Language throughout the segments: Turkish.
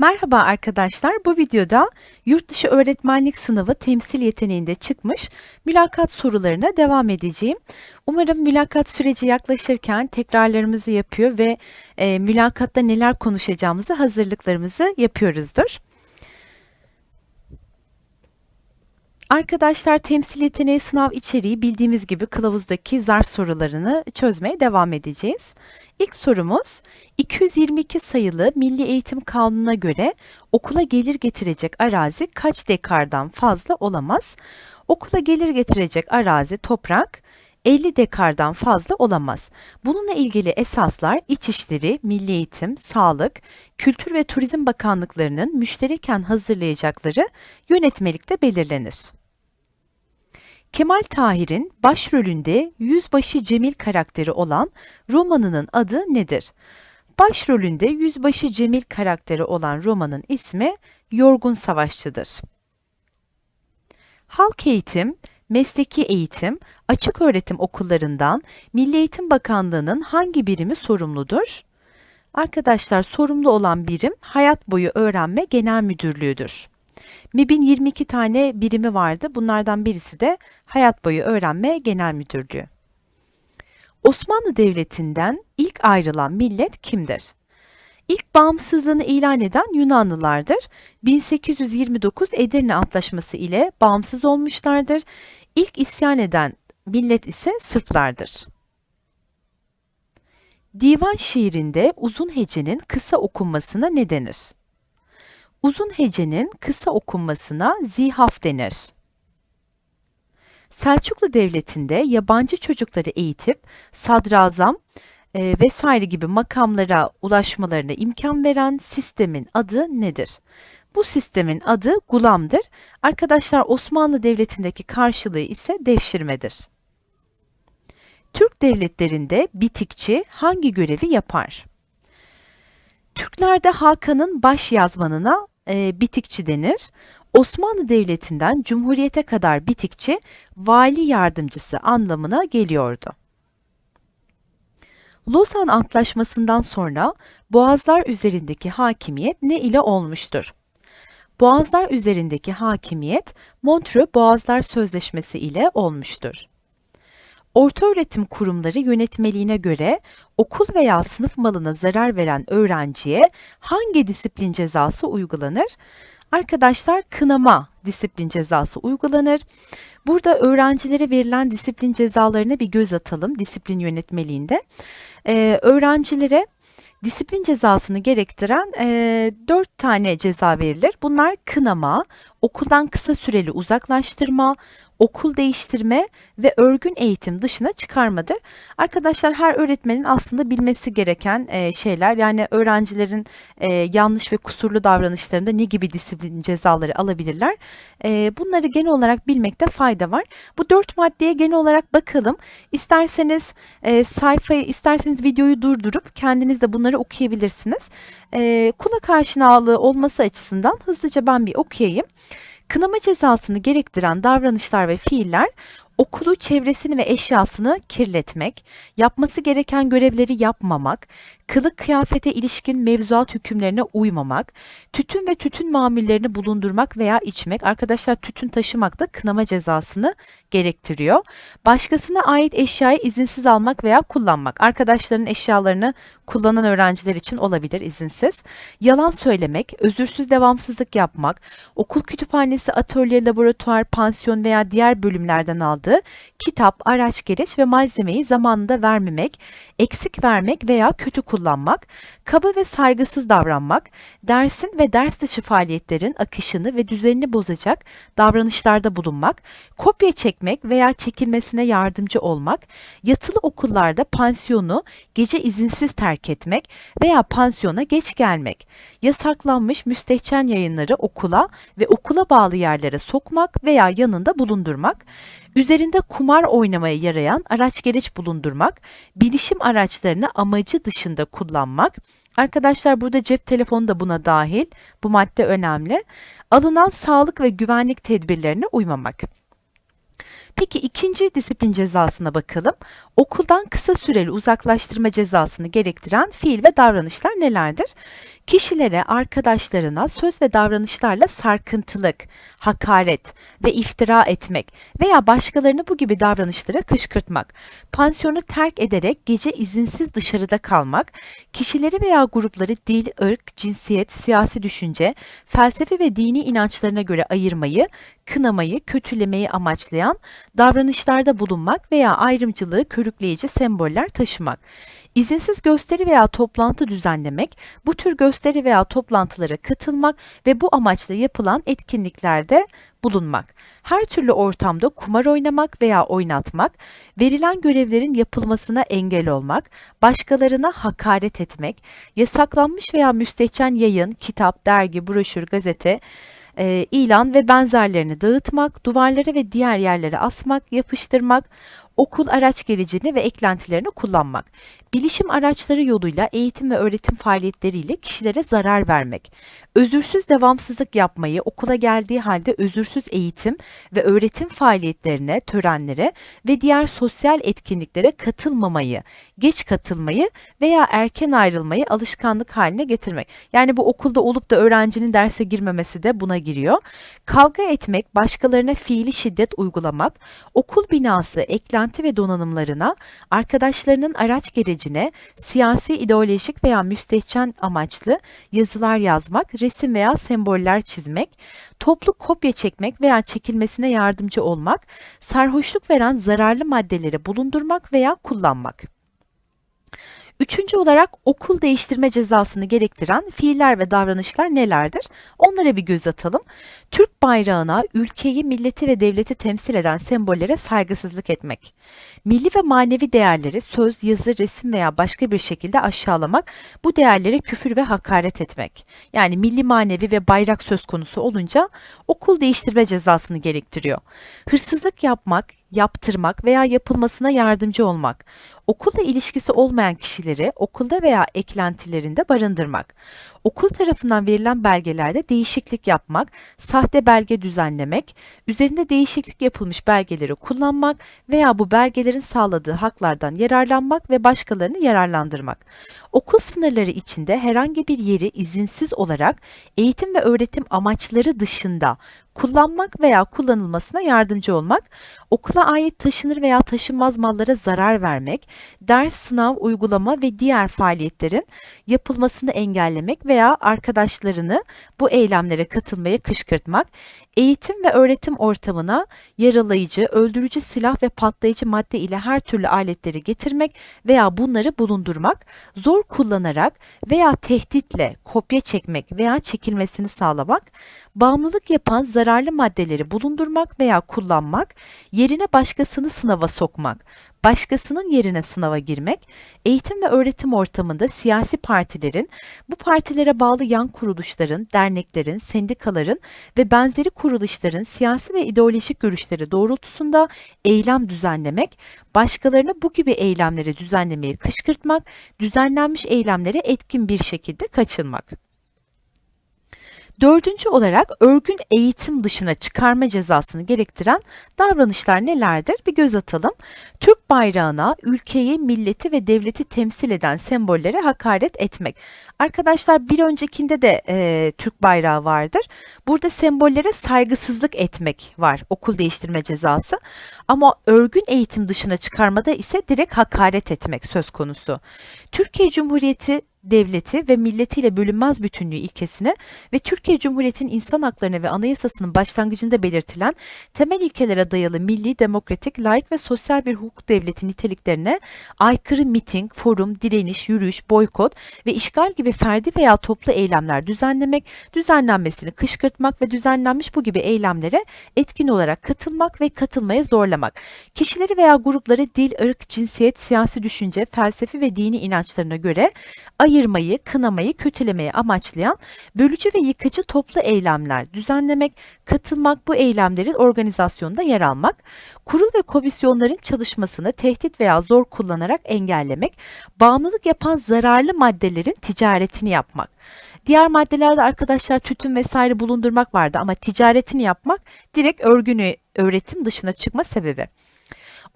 Merhaba arkadaşlar. Bu videoda yurtdışı öğretmenlik sınavı temsil yeteneğinde çıkmış mülakat sorularına devam edeceğim. Umarım mülakat süreci yaklaşırken tekrarlarımızı yapıyor ve e, mülakatta neler konuşacağımızı hazırlıklarımızı yapıyoruzdur. Arkadaşlar temsil yeteneği sınav içeriği bildiğimiz gibi kılavuzdaki zarf sorularını çözmeye devam edeceğiz. İlk sorumuz 222 sayılı Milli Eğitim Kanunu'na göre okula gelir getirecek arazi kaç dekardan fazla olamaz? Okula gelir getirecek arazi toprak 50 dekardan fazla olamaz. Bununla ilgili esaslar İçişleri, Milli Eğitim, Sağlık, Kültür ve Turizm Bakanlıklarının müştereken hazırlayacakları yönetmelikte belirlenir. Kemal Tahir'in başrolünde Yüzbaşı Cemil karakteri olan romanının adı nedir? Başrolünde Yüzbaşı Cemil karakteri olan romanın ismi Yorgun Savaşçı'dır. Halk eğitim, mesleki eğitim, açık öğretim okullarından Milli Eğitim Bakanlığı'nın hangi birimi sorumludur? Arkadaşlar sorumlu olan birim Hayat Boyu Öğrenme Genel Müdürlüğü'dür. MİB'in 22 tane birimi vardı. Bunlardan birisi de Hayat Boyu Öğrenme Genel Müdürlüğü. Osmanlı Devleti'nden ilk ayrılan millet kimdir? İlk bağımsızlığını ilan eden Yunanlılardır. 1829 Edirne Antlaşması ile bağımsız olmuşlardır. İlk isyan eden millet ise Sırplardır. Divan şiirinde uzun hecenin kısa okunmasına ne denir? Uzun hecenin kısa okunmasına zihaf denir. Selçuklu Devleti'nde yabancı çocukları eğitip sadrazam e, vesaire gibi makamlara ulaşmalarına imkan veren sistemin adı nedir? Bu sistemin adı gulamdır. Arkadaşlar Osmanlı Devleti'ndeki karşılığı ise devşirmedir. Türk devletlerinde bitikçi hangi görevi yapar? Türklerde Hakan'ın baş yazmanına e, bitikçi denir. Osmanlı Devleti'nden Cumhuriyete kadar bitikçi vali yardımcısı anlamına geliyordu. Lozan Antlaşması'ndan sonra Boğazlar üzerindeki hakimiyet ne ile olmuştur? Boğazlar üzerindeki hakimiyet Montreux Boğazlar Sözleşmesi ile olmuştur. Ortaöğretim kurumları yönetmeliğine göre okul veya sınıf malına zarar veren öğrenciye hangi disiplin cezası uygulanır? Arkadaşlar kınama disiplin cezası uygulanır. Burada öğrencilere verilen disiplin cezalarına bir göz atalım disiplin yönetmeliğinde. Ee, öğrencilere disiplin cezasını gerektiren e, 4 tane ceza verilir. Bunlar kınama, okuldan kısa süreli uzaklaştırma, okul değiştirme ve örgün eğitim dışına çıkarmadır. Arkadaşlar her öğretmenin aslında bilmesi gereken e, şeyler yani öğrencilerin e, yanlış ve kusurlu davranışlarında ne gibi disiplin cezaları alabilirler. E, bunları genel olarak bilmekte fayda var. Bu dört maddeye genel olarak bakalım. İsterseniz sayfayı, isterseniz videoyu durdurup kendiniz de bunları okuyabilirsiniz. E, kulak aşinalığı olması açısından hızlıca ben bir okuyayım. Kınama cezasını gerektiren davranışlar ve fiiller okulu, çevresini ve eşyasını kirletmek, yapması gereken görevleri yapmamak, kılık kıyafete ilişkin mevzuat hükümlerine uymamak, tütün ve tütün mamullerini bulundurmak veya içmek, arkadaşlar tütün taşımak da kınama cezasını gerektiriyor. Başkasına ait eşyayı izinsiz almak veya kullanmak, arkadaşların eşyalarını kullanan öğrenciler için olabilir izinsiz. Yalan söylemek, özürsüz devamsızlık yapmak, okul kütüphanesi, atölye, laboratuvar, pansiyon veya diğer bölümlerden aldığı kitap, araç, gereç ve malzemeyi zamanında vermemek, eksik vermek veya kötü kullanmak, kaba ve saygısız davranmak, dersin ve ders dışı faaliyetlerin akışını ve düzenini bozacak davranışlarda bulunmak, kopya çekmek veya çekilmesine yardımcı olmak, yatılı okullarda pansiyonu gece izinsiz terk etmek veya pansiyona geç gelmek, yasaklanmış müstehcen yayınları okula ve okula bağlı yerlere sokmak veya yanında bulundurmak, üzerinde kumar oynamaya yarayan araç gereç bulundurmak, bilişim araçlarını amacı dışında kullanmak. Arkadaşlar burada cep telefonu da buna dahil. Bu madde önemli. Alınan sağlık ve güvenlik tedbirlerine uymamak. Peki ikinci disiplin cezasına bakalım. Okuldan kısa süreli uzaklaştırma cezasını gerektiren fiil ve davranışlar nelerdir? Kişilere, arkadaşlarına söz ve davranışlarla sarkıntılık, hakaret ve iftira etmek veya başkalarını bu gibi davranışlara kışkırtmak, pansiyonu terk ederek gece izinsiz dışarıda kalmak, kişileri veya grupları dil, ırk, cinsiyet, siyasi düşünce, felsefe ve dini inançlarına göre ayırmayı, kınamayı, kötülemeyi amaçlayan davranışlarda bulunmak veya ayrımcılığı körükleyici semboller taşımak. İzinsiz gösteri veya toplantı düzenlemek, bu tür gösteri veya toplantılara katılmak ve bu amaçla yapılan etkinliklerde bulunmak. Her türlü ortamda kumar oynamak veya oynatmak, verilen görevlerin yapılmasına engel olmak, başkalarına hakaret etmek, yasaklanmış veya müstehcen yayın, kitap, dergi, broşür, gazete, e, ilan ve benzerlerini dağıtmak, duvarlara ve diğer yerlere asmak, yapıştırmak, okul araç gerecini ve eklentilerini kullanmak, bilişim araçları yoluyla eğitim ve öğretim faaliyetleriyle kişilere zarar vermek, özürsüz devamsızlık yapmayı, okula geldiği halde özürsüz eğitim ve öğretim faaliyetlerine, törenlere ve diğer sosyal etkinliklere katılmamayı, geç katılmayı veya erken ayrılmayı alışkanlık haline getirmek. Yani bu okulda olup da öğrencinin derse girmemesi de buna giriyor. Kavga etmek, başkalarına fiili şiddet uygulamak, okul binası, eklenti ve donanımlarına, arkadaşlarının araç gerecine, siyasi, ideolojik veya müstehcen amaçlı yazılar yazmak, resim veya semboller çizmek, toplu kopya çekmek veya çekilmesine yardımcı olmak, sarhoşluk veren zararlı maddeleri bulundurmak veya kullanmak. Üçüncü olarak okul değiştirme cezasını gerektiren fiiller ve davranışlar nelerdir? Onlara bir göz atalım. Türk bayrağına, ülkeyi, milleti ve devleti temsil eden sembollere saygısızlık etmek. Milli ve manevi değerleri söz, yazı, resim veya başka bir şekilde aşağılamak, bu değerlere küfür ve hakaret etmek. Yani milli manevi ve bayrak söz konusu olunca okul değiştirme cezasını gerektiriyor. Hırsızlık yapmak, yaptırmak veya yapılmasına yardımcı olmak, okulla ilişkisi olmayan kişileri okulda veya eklentilerinde barındırmak, okul tarafından verilen belgelerde değişiklik yapmak, sahte belge düzenlemek, üzerinde değişiklik yapılmış belgeleri kullanmak veya bu belgelerin sağladığı haklardan yararlanmak ve başkalarını yararlandırmak. Okul sınırları içinde herhangi bir yeri izinsiz olarak eğitim ve öğretim amaçları dışında kullanmak veya kullanılmasına yardımcı olmak, okula ait taşınır veya taşınmaz mallara zarar vermek, ders, sınav, uygulama ve diğer faaliyetlerin yapılmasını engellemek veya arkadaşlarını bu eylemlere katılmaya kışkırtmak, eğitim ve öğretim ortamına yaralayıcı, öldürücü silah ve patlayıcı madde ile her türlü aletleri getirmek veya bunları bulundurmak, zor kullanarak veya tehditle kopya çekmek veya çekilmesini sağlamak, bağımlılık yapan zararlı maddeleri bulundurmak veya kullanmak, yerine başkasını sınava sokmak, başkasının yerine sınava girmek, eğitim ve öğretim ortamında siyasi partilerin, bu partilere bağlı yan kuruluşların, derneklerin, sendikaların ve benzeri kuruluşların siyasi ve ideolojik görüşleri doğrultusunda eylem düzenlemek, başkalarına bu gibi eylemleri düzenlemeyi kışkırtmak, düzenlenmiş eylemlere etkin bir şekilde kaçınmak. Dördüncü olarak örgün eğitim dışına çıkarma cezasını gerektiren davranışlar nelerdir? Bir göz atalım. Türk bayrağına, ülkeyi, milleti ve devleti temsil eden sembollere hakaret etmek. Arkadaşlar bir öncekinde de e, Türk bayrağı vardır. Burada sembollere saygısızlık etmek var. Okul değiştirme cezası. Ama örgün eğitim dışına çıkarmada ise direkt hakaret etmek söz konusu. Türkiye Cumhuriyeti devleti ve milletiyle bölünmez bütünlüğü ilkesine ve Türkiye Cumhuriyeti'nin insan haklarına ve anayasasının başlangıcında belirtilen temel ilkelere dayalı milli, demokratik, layık ve sosyal bir hukuk devleti niteliklerine aykırı miting, forum, direniş, yürüyüş, boykot ve işgal gibi ferdi veya toplu eylemler düzenlemek, düzenlenmesini kışkırtmak ve düzenlenmiş bu gibi eylemlere etkin olarak katılmak ve katılmaya zorlamak. Kişileri veya grupları dil, ırk, cinsiyet, siyasi düşünce, felsefi ve dini inançlarına göre ayırmayı, kınamayı, kötülemeyi amaçlayan bölücü ve yıkıcı toplu eylemler düzenlemek, katılmak, bu eylemlerin organizasyonunda yer almak, kurul ve komisyonların çalışmasını tehdit veya zor kullanarak engellemek, bağımlılık yapan zararlı maddelerin ticaretini yapmak. Diğer maddelerde arkadaşlar tütün vesaire bulundurmak vardı ama ticaretini yapmak direkt örgünü öğretim dışına çıkma sebebi.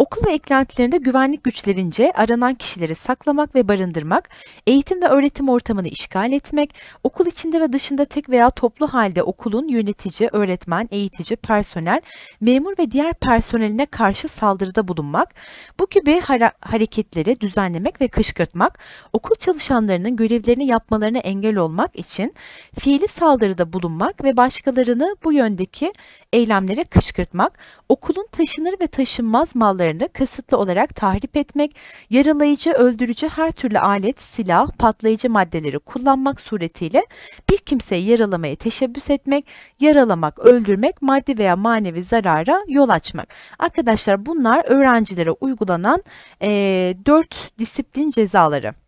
Okul ve eklentilerinde güvenlik güçlerince aranan kişileri saklamak ve barındırmak, eğitim ve öğretim ortamını işgal etmek, okul içinde ve dışında tek veya toplu halde okulun yönetici, öğretmen, eğitici, personel, memur ve diğer personeline karşı saldırıda bulunmak, bu gibi hareketleri düzenlemek ve kışkırtmak, okul çalışanlarının görevlerini yapmalarına engel olmak için fiili saldırıda bulunmak ve başkalarını bu yöndeki eylemlere kışkırtmak, okulun taşınır ve taşınmaz mallarını kasıtlı olarak tahrip etmek, yaralayıcı, öldürücü her türlü alet, silah, patlayıcı maddeleri kullanmak suretiyle bir kimseyi yaralamaya teşebbüs etmek, yaralamak, öldürmek, maddi veya manevi zarara yol açmak. Arkadaşlar bunlar öğrencilere uygulanan eee 4 disiplin cezaları.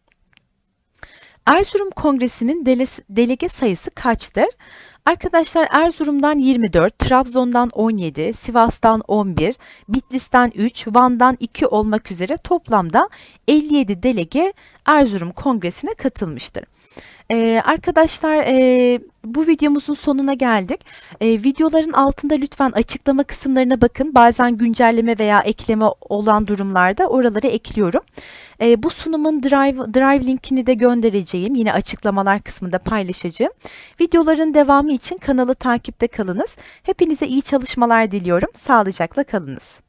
Erzurum Kongresi'nin dele- delege sayısı kaçtır? Arkadaşlar Erzurum'dan 24, Trabzon'dan 17, Sivas'tan 11, Bitlis'ten 3, Van'dan 2 olmak üzere toplamda 57 delege Erzurum Kongresi'ne katılmıştır. Ee, arkadaşlar e, bu videomuzun sonuna geldik. Ee, videoların altında lütfen açıklama kısımlarına bakın. Bazen güncelleme veya ekleme olan durumlarda oraları ekliyorum. Ee, bu sunumun Drive, Drive linkini de göndereceğim. Yine açıklamalar kısmında paylaşacağım. Videoların devamı için kanalı takipte kalınız. Hepinize iyi çalışmalar diliyorum. Sağlıcakla kalınız.